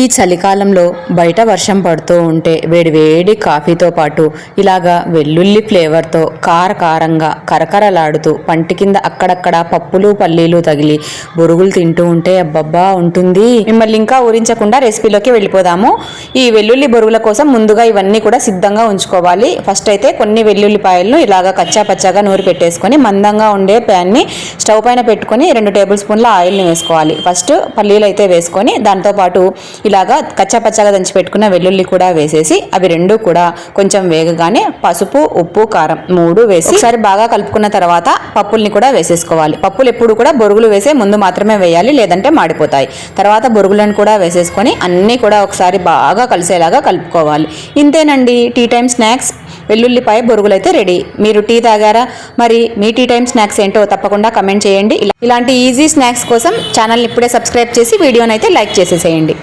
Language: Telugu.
ఈ చలికాలంలో బయట వర్షం పడుతూ ఉంటే వేడి వేడి కాఫీతో పాటు ఇలాగా వెల్లుల్లి ఫ్లేవర్తో కార కారంగా కరకరలాడుతూ పంటి కింద అక్కడక్కడ పప్పులు పల్లీలు తగిలి బొరుగులు తింటూ ఉంటే అబ్బబ్బా ఉంటుంది. మిమ్మల్ని ఇంకా ఊరించకుండా రెసిపీలోకి వెళ్ళిపోదాము. ఈ వెల్లుల్లి బొరుగుల కోసం ముందుగా ఇవన్నీ కూడా సిద్ధంగా ఉంచుకోవాలి. ఫస్ట్ అయితే కొన్ని వెల్లుల్లిపాయలను ఇలాగా కచ్చా పచ్చాగా నూరి పెట్టేసుకొని మందంగా ఉండే ప్యాన్ని స్టవ్ పైన పెట్టుకొని రెండు టేబుల్ స్పూన్ల ఆయిల్ని వేసుకోవాలి. ఫస్ట్ పల్లీలు అయితే వేసుకొని దాంతోపాటు ఇలాగా కచ్చాపచ్చాగా దంచి పెట్టుకున్న వెల్లుల్లి కూడా వేసేసి అవి రెండు కూడా కొంచెం వేగగానే పసుపు ఉప్పు కారం మూడు వేసి ఒకసారి బాగా కలుపుకున్న తర్వాత పప్పుల్ని కూడా వేసేసుకోవాలి. పప్పులు ఎప్పుడు కూడా బొరుగులు వేసే ముందు మాత్రమే వేయాలి లేదంటే మాడిపోతాయి. తర్వాత బొరుగులను కూడా వేసేసుకొని అన్నీ కూడా ఒకసారి బాగా కలిసేలాగా కలుపుకోవాలి. ఇంతేనండి. Tea time snacks. వెల్లుల్లిపాయ బొరుగులు అయితే రెడీ. మీరు టీ తాగారా? మరి మీ టీ టైం స్నాక్స్ ఏంటో తప్పకుండా కమెంట్ చేయండి. ఇలాంటి ఈజీ స్నాక్స్ కోసం ఛానల్ని ఇప్పుడే సబ్స్క్రైబ్ చేసి వీడియోనైతే లైక్ చేసేసేయండి.